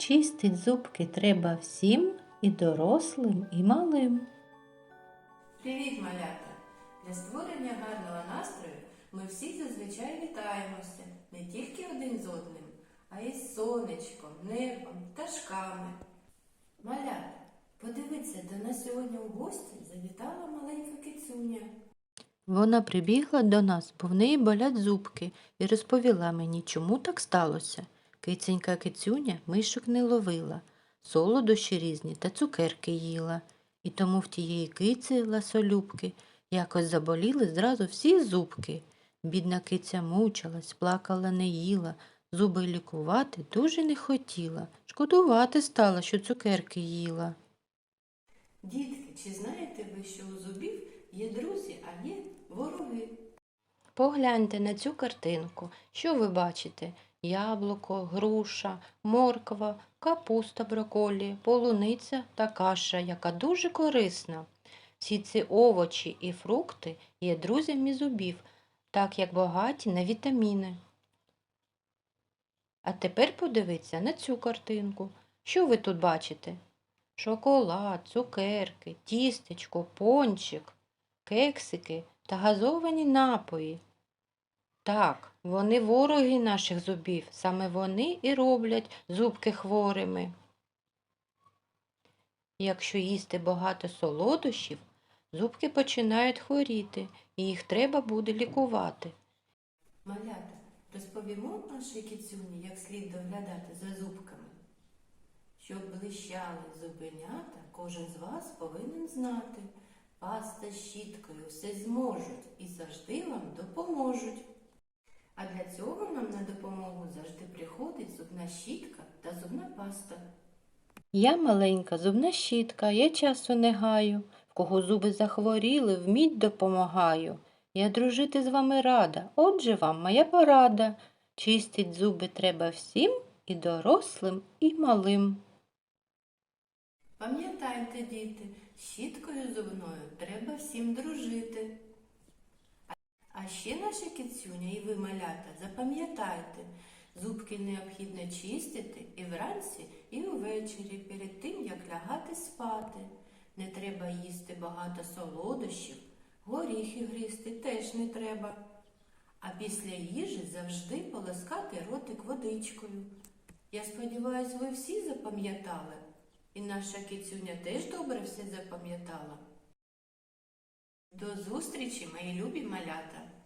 Чистить зубки треба всім, і дорослим, і малим. Привіт, малята! Для створення гарного настрою ми всі зазвичай вітаємося не тільки один з одним, а й з сонечком, небом, пташками. Малята, подивіться, до нас сьогодні у гості завітала маленька кицюня. Вона прибігла до нас, бо в неї болять зубки, і розповіла мені, чому так сталося. Киценька кицюня мишок не ловила, солодощі різні та цукерки їла. І тому в тієї киці ласолюбки якось заболіли зразу всі зубки. Бідна киця мучилась, плакала, не їла, зуби лікувати дуже не хотіла. Шкодувати стала, що цукерки їла. Дітки, чи знаєте ви, що у зубів є друзі, а є вороги? Погляньте на цю картинку. Що ви бачите? Яблуко, груша, морква, капуста броколі, полуниця та каша, яка дуже корисна. Всі ці овочі і фрукти є друзями зубів, так як багаті на вітаміни. А тепер подивіться на цю картинку. Що ви тут бачите? Шоколад, цукерки, тістечко, пончик, кексики та газовані напої. Так, вони вороги наших зубів, саме вони і роблять зубки хворими. Якщо їсти багато солодощів, зубки починають хворіти, і їх треба буде лікувати. Малята, розповімо нашій кицюні, як слід доглядати за зубками. Щоб блищали зубенята, кожен з вас повинен знати. Паста щіткою все зможуть і завжди вам допоможуть. А для цього нам на допомогу завжди приходить зубна щітка та зубна паста. Я маленька зубна щітка, я часу не гаю. В кого зуби захворіли, вміть допомагаю. Я дружити з вами рада, отже вам моя порада. Чистить зуби треба всім, і дорослим, і малим. Пам'ятайте, діти, щіткою зубною треба всім дружити. Ще наша кицюня і ви, малята, запам'ятайте, зубки необхідно чистити і вранці, і увечері перед тим, як лягати спати. Не треба їсти багато солодощів, горіхи гризти теж не треба. А після їжі завжди полоскати ротик водичкою. Я сподіваюся, ви всі запам'ятали. І наша кицюня теж добре все запам'ятала. До зустрічі, мої любі малята!